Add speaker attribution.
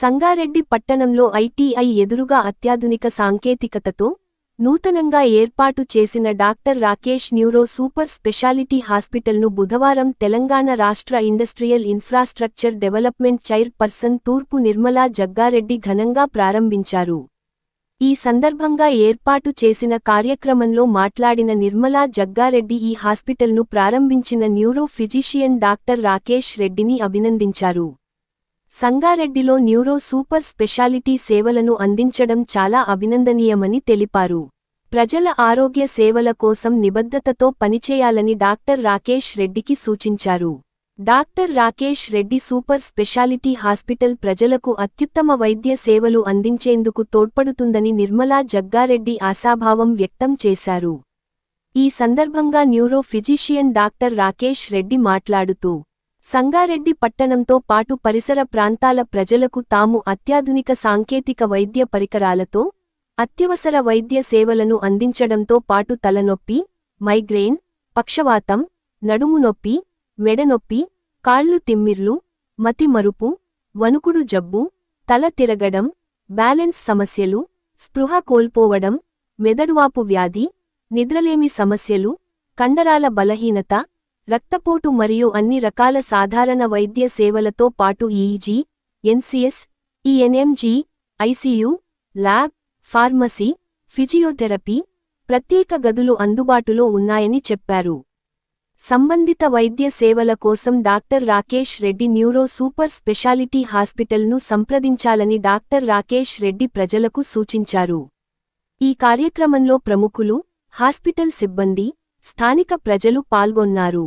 Speaker 1: సంగారెడ్డి పట్టణంలో ఐటీఐ ఎదురుగా అత్యాధునిక సాంకేతికతతో నూతనంగా ఏర్పాటు చేసిన doctor Rakesh neuro super speciality హాస్పిటల్ను బుధవారం తెలంగాణ రాష్ట్ర industrial infrastructure development chairperson తూర్పు నిర్మలా జగ్గారెడ్డి ఘనంగా ప్రారంభించారు. ఈ సందర్భంగా ఏర్పాటు చేసిన కార్యక్రమంలో మాట్లాడిన నిర్మలా జగ్గారెడ్డి ఈ హాస్పిటల్ను ప్రారంభించిన న్యూరో ఫిజిషియన్ డాక్టర్ రాకేష్ రెడ్డిని అభినందించారు. సంగారెడ్డిలో న్యూరో సూపర్ స్పెషాలిటీ సేవలను అందించడం చాలా అభినందనీయమని తెలిపారు. ప్రజల ఆరోగ్య సేవల కోసం నిబద్ధతతో పనిచేయాలని డాక్టర్ రాకేష్ రెడ్డికి సూచించారు. Doctor Rakesh Reddy super speciality hospital ప్రజలకు అత్యుత్తమ వైద్య సేవలు అందించేందుకు తోడ్పడుతుందని నిర్మలా జగ్గారెడ్డి ఆశాభావం వ్యక్తం చేశారు. ఈ సందర్భంగా neuro physician doctor Rakesh Reddy మాట్లాడుతూ సంగారెడ్డి పట్టణంతో పాటు పరిసర ప్రాంతాల ప్రజలకు తాము అత్యాధునిక సాంకేతిక వైద్య పరికరాలతో అత్యవసర వైద్య సేవలను అందించడంతో పాటు తలనొప్పి మైగ్రేన్ పక్షవాతం నడుము నొప్పి మెడనొప్పి కాళ్ళు తిమ్మిర్లు మతి మరుపు వణుకుడు జబ్బు తల తిరగడం బ్యాలెన్స్ సమస్యలు స్పృహ కోల్పోవడం మెదడువాపు వ్యాధి నిద్రలేమి సమస్యలు కండరాల బలహీనత రక్తపోటు మరియు అన్ని రకాల సాధారణ వైద్య సేవలతో పాటు EEG NCS ENMG ICU lab pharmacy physiotherapy ప్రత్యేక గదులు అందుబాటులో ఉన్నాయని చెప్పారు. సంబంధిత వైద్య సేవల కోసం doctor Rakesh Reddy neuro super speciality హాస్పిటల్ను సంప్రదించాలని డాక్టర్ రాకేష్ రెడ్డి ప్రజలకు సూచించారు. ఈ కార్యక్రమంలో ప్రముఖులు హాస్పిటల్ సిబ్బంది స్థానిక ప్రజలు పాల్గొన్నారు.